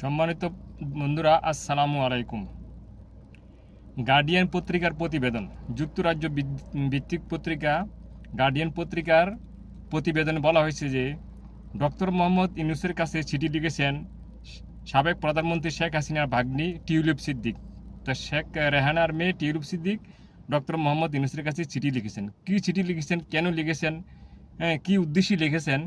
সম্মানিত বন্ধুরা আসসালামু আলাইকুম। গার্ডিয়ান পত্রিকার প্রতিবেদন যুক্তরাজ্য ভিত্তিক পত্রিকা গার্ডিয়ান পত্রিকার প্রতিবেদনে বলা হয়েছে যে ডক্টর মোহাম্মদ ইউনুসের কাছে চিঠি লিখেছেন সাবেক প্রধানমন্ত্রী শেখ হাসিনার ভাগ্নি টিউলিপ সিদ্দিক। তা শেখ রেহানার মেয়ে টিউলিপ সিদ্দিক ডক্টর মোহাম্মদ ইউনুসের কাছে চিঠি লিখেছেন। কী চিঠি লিখেছেন কেন লিখেছেন হ্যাঁ, কী উদ্দেশ্যে লিখেছেন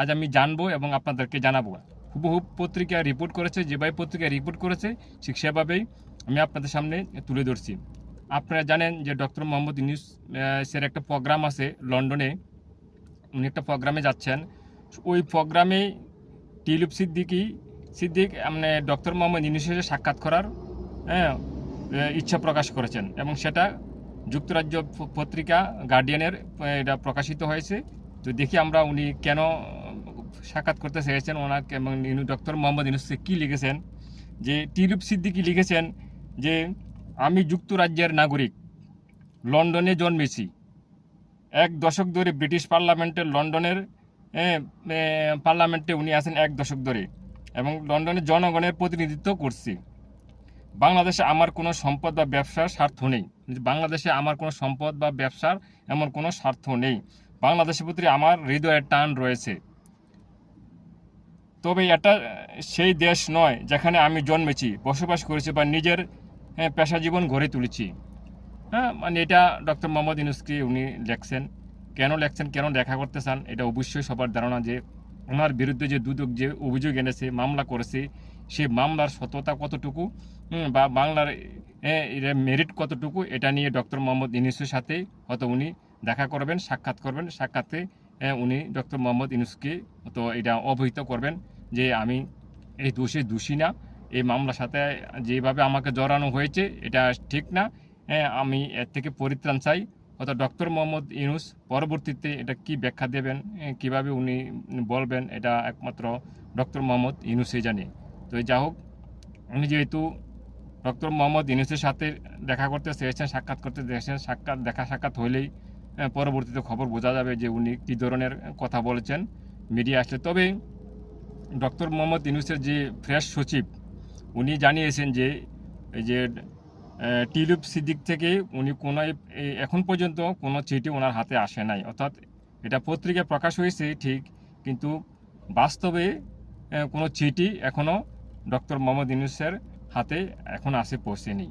আজ আমি জানব এবং আপনাদেরকে জানাব। হুবহু পত্রিকা রিপোর্ট করেছে যেভাবে পত্রিকা রিপোর্ট করেছে, ঠিক সেভাবেই আমি আপনাদের সামনে তুলে ধরছি। আপনারা জানেন যে ডক্টর মোহাম্মদ ইউনুস সের একটা প্রোগ্রাম আছে লন্ডনে। উনি একটা প্রোগ্রামে যাচ্ছেন। ওই প্রোগ্রামে টিলুপ সিদ্দিকি, সিদ্দিক মানে ডক্টর মোহাম্মদ ইউনুসের সাক্ষাৎ করার হ্যাঁ ইচ্ছা প্রকাশ করেছেন। এবং সেটা যুক্তরাজ্য পত্রিকা গার্ডিয়ানের এটা প্রকাশিত হয়েছে। তো দেখি আমরা উনি কেন সাক্ষাৎ করতে চেয়েছেন ওনাকে এবং ডক্টর মোহাম্মদ ইউনুসকে কী লিখেছেন? যে টিলুপ সিদ্দিকি লিখেছেন যে, আমি যুক্তরাজ্যের নাগরিক, লন্ডনে জন্মেছি। এক দশক ধরে ব্রিটিশ পার্লামেন্টের লন্ডনের পার্লামেন্টে উনি আছেন এক দশক ধরে এবং লন্ডনের জনগণের প্রতিনিধিত্ব করছি। বাংলাদেশে আমার কোনো সম্পদ বা ব্যবসার স্বার্থ নেই। বাংলাদেশে আমার কোনো সম্পদ বা ব্যবসার এমন কোনো স্বার্থ নেই। বাংলাদেশের প্রতি আমার হৃদয়ের টান রয়েছে। তবে এটা সেই দেশ নয় যেখানে আমি জন্মেছি, বসবাস করেছি বা নিজের পেশা জীবন গড়ে তুলেছি। হ্যাঁ মানে এটা ডক্টর মোহাম্মদ ইউনুসকে উনি লেখছেন। কেন লেখছেন, কেন দেখা করতে চান, এটা অবশ্যই সবার ধারণা যে ওনার বিরুদ্ধে যে দুদক যে অভিযোগ এনেছে, মামলা করেছে, সেই মামলার সততা কতটুকু বা বাংলার মেরিট কতটুকু, এটা নিয়ে ডক্টর মোহাম্মদ ইউনুসের সাথে হয়তো উনি দেখা করবেন, সাক্ষাৎ করবেন, সাক্ষাতে উনি ডক্টর মোহাম্মদ ইউনুসকে তো এটা অবহিত করবেন যে আমি এই দোষী দোষী না। এই মামলার সাথে যেভাবে আমাকে জড়ানো হয়েছে এটা ঠিক না। হ্যাঁ আমি এর থেকে পরিত্রাণ চাই। অর্থাৎ ডক্টর মোহাম্মদ ইউনুস পরবর্তীতে এটা কি ব্যাখ্যা দেবেন এ, কীভাবে উনি বলবেন এটা একমাত্র ডক্টর মোহাম্মদ ইউনুসই জানে। তো যা হোক উনি যেহেতু ডক্টর মোহাম্মদ ইউনুসের সাথে দেখা করতে চেয়েছেন সাক্ষাৎ করতে চেয়েছেন সাক্ষাৎ দেখা সাক্ষাৎ হইলেই পরবর্তীতে খবর বোঝা যাবে যে উনি কী ধরনের কথা বলেছেন মিডিয়া আসলে। তবে ডক্টর মোহাম্মদ ইউনুসের যে ফ্রেশ সচিব, উনি জানিয়েছেন যে এই যে টিলুপ সিদ্দিক থেকে উনি কোনো এখন পর্যন্ত কোনো চিঠি ওনার হাতে আসে নাই। অর্থাৎ এটা পত্রিকায় প্রকাশ হয়েছে ঠিক, কিন্তু বাস্তবে কোনো চিঠি এখনও ডক্টর মোহাম্মদ ইউনুসের হাতে এখন আসে, পৌঁছেনি।